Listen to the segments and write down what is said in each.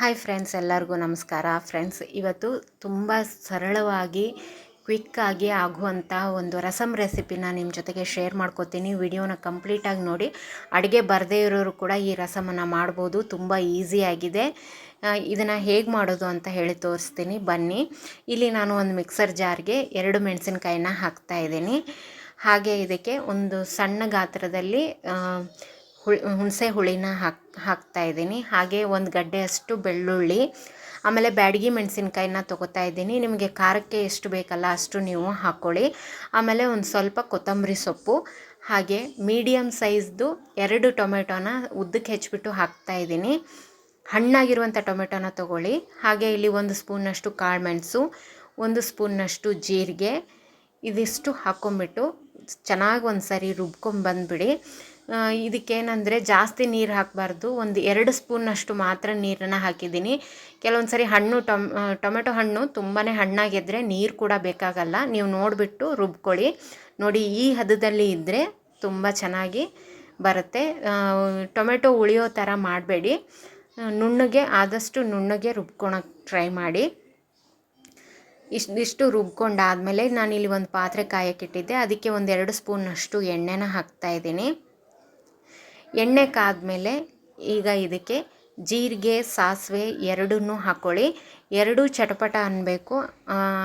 Hi friends ಎಲ್ಲರಿಗೂ ನಮಸ್ಕಾರ. Friends ಇವತ್ತು ತುಂಬ ಸರಳವಾಗಿ ಕ್ವಿಕ್ಕಾಗಿ ಆಗುವಂಥ ಒಂದು ರಸಮ್ ರೆಸಿಪಿನ ನಿಮ್ಮ ಜೊತೆಗೆ ಶೇರ್ ಮಾಡ್ಕೋತೀನಿ. ವಿಡಿಯೋನ ಕಂಪ್ಲೀಟಾಗಿ ನೋಡಿ. ಅಡುಗೆ ಬರದೇ ಇರೋರು ಕೂಡ ಈ ರಸಮನ್ನು ಮಾಡ್ಬೋದು. ತುಂಬ ಈಸಿಯಾಗಿದೆ ಇದನ್ನು ಹೇಗೆ ಮಾಡೋದು ಅಂತ ಹೇಳಿ ತೋರಿಸ್ತೀನಿ. ಬನ್ನಿ. ಇಲ್ಲಿ ನಾನು ಒಂದು ಮಿಕ್ಸರ್ ಜಾರ್ಗೆ ಎರಡು ಮೆಣಸಿನ್ಕಾಯಿನ ಹಾಕ್ತಾ ಇದ್ದೀನಿ. ಹಾಗೆ ಇದಕ್ಕೆ ಒಂದು ಸಣ್ಣ ಗಾತ್ರದಲ್ಲಿ ಹುಳಿ, ಹುಣಸೆ ಹುಳಿನ ಹಾಕ್, ಹಾಕ್ತಾ ಇದ್ದೀನಿ. ಹಾಗೆ ಒಂದು ಗಡ್ಡೆಯಷ್ಟು ಬೆಳ್ಳುಳ್ಳಿ, ಆಮೇಲೆ ಬ್ಯಾಡಗಿ ಮೆಣಸಿನ್ಕಾಯಿನ ತೊಗೋತಾ ಇದ್ದೀನಿ. ನಿಮಗೆ ಖಾರಕ್ಕೆ ಎಷ್ಟು ಬೇಕಲ್ಲ ಅಷ್ಟು ನೀವು ಹಾಕ್ಕೊಳ್ಳಿ ಆಮೇಲೆ ಒಂದು ಸ್ವಲ್ಪ ಕೊತ್ತಂಬರಿ ಸೊಪ್ಪು, ಹಾಗೆ ಮೀಡಿಯಮ್ ಸೈಜ್ದು ಎರಡು ಟೊಮೆಟೊನ ಉದ್ದಕ್ಕೆ ಹೆಚ್ಚಿಬಿಟ್ಟು ಹಾಕ್ತಾ ಇದ್ದೀನಿ. ಹಣ್ಣಾಗಿರುವಂಥ ಟೊಮೆಟೊನ ತೊಗೊಳ್ಳಿ. ಹಾಗೆ ಇಲ್ಲಿ ಒಂದು ಸ್ಪೂನಷ್ಟು ಕಾಳು ಮೆಣಸು ಒಂದು ಸ್ಪೂನ್ನಷ್ಟು ಜೀರಿಗೆ, ಇದಿಷ್ಟು ಹಾಕ್ಕೊಂಬಿಟ್ಟು ಚೆನ್ನಾಗಿ ಒಂದು ಸರಿ ರುಬ್ಕೊಂಬಂದುಬಿಡಿ. ಇದಕ್ಕೇನಂದರೆ ಜಾಸ್ತಿ ನೀರು ಹಾಕಬಾರ್ದು. ಒಂದು ಎರಡು ಸ್ಪೂನಷ್ಟು ಮಾತ್ರ ನೀರನ್ನು ಹಾಕಿದ್ದೀನಿ. ಕೆಲವೊಂದು ಸರಿ ಹಣ್ಣು, ಟೊಮ್ ಟೊಮೆಟೊ ಹಣ್ಣು ತುಂಬಾ ಹಣ್ಣಾಗಿದ್ದರೆ ನೀರು ಕೂಡ ಬೇಕಾಗಲ್ಲ. ನೀವು ನೋಡಿಬಿಟ್ಟು ರುಬ್ಕೊಳ್ಳಿ. ನೋಡಿ, ಈ ಹದದಲ್ಲಿ ಇದ್ದರೆ ತುಂಬ ಚೆನ್ನಾಗಿ ಬರುತ್ತೆ. ಟೊಮೆಟೊ ಉಳಿಯೋ ಥರ ಮಾಡಬೇಡಿ. ನುಣ್ಣಗೆ, ಆದಷ್ಟು ನುಣ್ಣಗೆ ರುಬ್ಕೊಳಕ್ಕೆ ಟ್ರೈ ಮಾಡಿ. ಇಷ್ಟಿಷ್ಟು ರುಬ್ಕೊಂಡಾದಮೇಲೆ ನಾನಿಲ್ಲಿ ಒಂದು ಪಾತ್ರೆ ಕಾಯಕ್ಕಿಟ್ಟಿದ್ದೆ ಅದಕ್ಕೆ ಒಂದೆರಡು ಸ್ಪೂನಷ್ಟು ಎಣ್ಣೆನ ಹಾಕ್ತಾಯಿದ್ದೀನಿ ಎಣ್ಣೆ ಕಾದ್ಮೇಲೆ ಈಗ ಇದಕ್ಕೆ ಜೀರಿಗೆ, ಸಾಸಿವೆ ಎರಡನ್ನೂ ಹಾಕ್ಕೊಳ್ಳಿ ಎರಡೂ ಚಟಪಟ ಅನ್ನಬೇಕು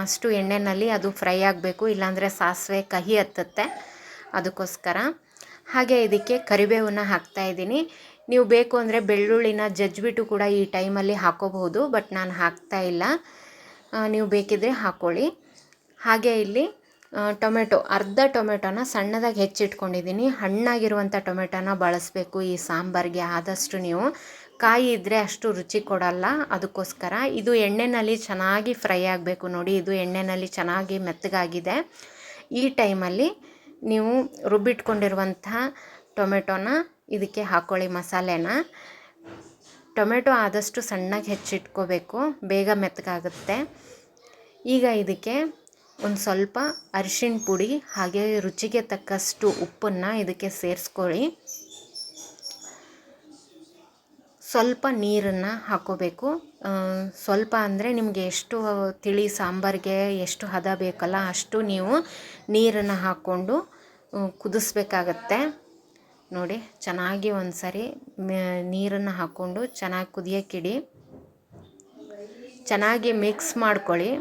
ಅಷ್ಟು ಎಣ್ಣೆಯಲ್ಲಿ ಅದು ಫ್ರೈ ಆಗಬೇಕು. ಇಲ್ಲಾಂದರೆ ಸಾಸಿವೆ ಕಹಿ ಹತ್ತುತ್ತೆ ಅದಕ್ಕೋಸ್ಕರ. ಹಾಗೆ ಇದಕ್ಕೆ ಕರಿಬೇವನ್ನ ಹಾಕ್ತಾಯಿದ್ದೀನಿ ನೀವು ಬೇಕು ಅಂದರೆ ಬೆಳ್ಳುಳ್ಳಿನ ಜಜ್ಜಿಬಿಟ್ಟು ಕೂಡ ಈ ಟೈಮಲ್ಲಿ ಹಾಕೋಬಹುದು, ಬಟ್ ನಾನು ಹಾಕ್ತಾ ಇಲ್ಲ. ನೀವು ಬೇಕಿದ್ದರೆ ಹಾಕ್ಕೊಳ್ಳಿ ಹಾಗೆ ಇಲ್ಲಿ ಟೊಮೆಟೊ. ಅರ್ಧ ಟೊಮೆಟೊನ ಸಣ್ಣದಾಗಿ ಹೆಚ್ಚಿಟ್ಕೊಂಡಿದ್ದೀನಿ. ಹಣ್ಣಾಗಿರುವಂಥ ಟೊಮೆಟೊನ ಬಳಸಬೇಕು. ಈ ಸಾಂಬಾರಿಗೆ ಆದಷ್ಟು ನೀವು. ಕಾಯಿ ಇದ್ದರೆ ಅಷ್ಟು ರುಚಿ ಕೊಡಲ್ಲ. ಅದಕ್ಕೋಸ್ಕರ ಇದು ಎಣ್ಣೆಯಲ್ಲಿ ಚೆನ್ನಾಗಿ ಫ್ರೈ ಆಗಬೇಕು ನೋಡಿ. ಇದು ಎಣ್ಣೆಯಲ್ಲಿ ಚೆನ್ನಾಗಿ ಮೆತ್ತಗಾಗಿದೆ. ಈ ಟೈಮಲ್ಲಿ ನೀವು ರುಬ್ಬಿಟ್ಕೊಂಡಿರುವಂಥ ಟೊಮೆಟೊನ ಇದಕ್ಕೆ ಹಾಕ್ಕೊಳ್ಳಿ ಮಸಾಲೆನ. ಟೊಮೆಟೊ ಆದಷ್ಟು ಸಣ್ಣಗೆ ಹೆಚ್ಚಿಟ್ಕೋಬೇಕು. ಬೇಗ ಮೆತ್ತಗಾಗುತ್ತೆ. ಈಗ ಇದಕ್ಕೆ ಒಂದು ಸ್ವಲ್ಪ ಅರಿಶಿನ ಪುಡಿ ಹಾಗೆ ರುಚಿಗೆ ತಕ್ಕಷ್ಟು ಉಪ್ಪನ್ನು ಇದಕ್ಕೆ ಸೇರಿಸ್ಕೊಳ್ಳಿ. ಸ್ವಲ್ಪ ನೀರನ್ನು ಹಾಕೋಬೇಕು. ಸ್ವಲ್ಪ ಅಂದರೆ ನಿಮಗೆ ಎಷ್ಟು ತಿಳಿ ಸಾಂಬಾರಿಗೆ ಎಷ್ಟು ಹದ ಬೇಕಲ್ಲ ಅಷ್ಟು ನೀವು ನೀರನ್ನು ಹಾಕ್ಕೊಂಡು ಕುದಿಸ್ಬೇಕಾಗತ್ತೆ. ನೋಡಿ, ಚೆನ್ನಾಗಿ ಒಂದು ಸರಿ ನೀರನ್ನು ಹಾಕ್ಕೊಂಡು ಚೆನ್ನಾಗಿ ಕುದಿಯೋಕ್ಕಿಡಿ ಚೆನ್ನಾಗಿ ಮಿಕ್ಸ್ ಮಾಡ್ಕೊಳ್ಳಿ.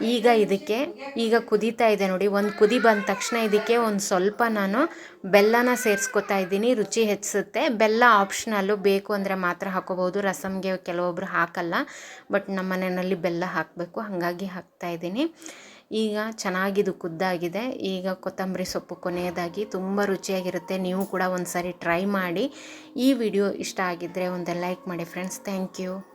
ಈಗ ಇದಕ್ಕೆ, ಈಗ ಕುದೀತಾ ಇದೆ ನೋಡಿ. ಒಂದು ಕುದಿ ಬಂದ ತಕ್ಷಣ ಇದಕ್ಕೆ ಒಂದು ಸ್ವಲ್ಪ ನಾನು ಬೆಲ್ಲನ ಸೇರಿಸ್ಕೊತಾ ಇದ್ದೀನಿ. ರುಚಿ ಹೆಚ್ಚಿಸುತ್ತೆ. ಬೆಲ್ಲ ಆಪ್ಷನಲ್ಲು ಬೇಕು ಅಂದರೆ ಮಾತ್ರ ಹಾಕೋಬೋದು ರಸಮ್ಗೆ ಕೆಲವೊಬ್ಬರು ಹಾಕಲ್ಲ. ಬಟ್ ನಮ್ಮ ಮನೆಯಲ್ಲಿ ಬೆಲ್ಲ ಹಾಕಬೇಕು. ಹಾಗಾಗಿ ಹಾಕ್ತಾ ಇದ್ದೀನಿ. ಈಗ ಚೆನ್ನಾಗಿದು ಕುದ್ದಾಗಿದೆ. ಈಗ ಕೊತ್ತಂಬರಿ ಸೊಪ್ಪು ಕೊನೆಯದಾಗಿ ತುಂಬ ರುಚಿಯಾಗಿರುತ್ತೆ. ನೀವು ಕೂಡ ಒಂದು ಸಾರಿ ಟ್ರೈ ಮಾಡಿ ಈ ವಿಡಿಯೋ ಇಷ್ಟ ಆಗಿದ್ದರೆ ಒಂದು ಲೈಕ್ ಮಾಡಿ ಫ್ರೆಂಡ್ಸ್ ಥ್ಯಾಂಕ್ ಯು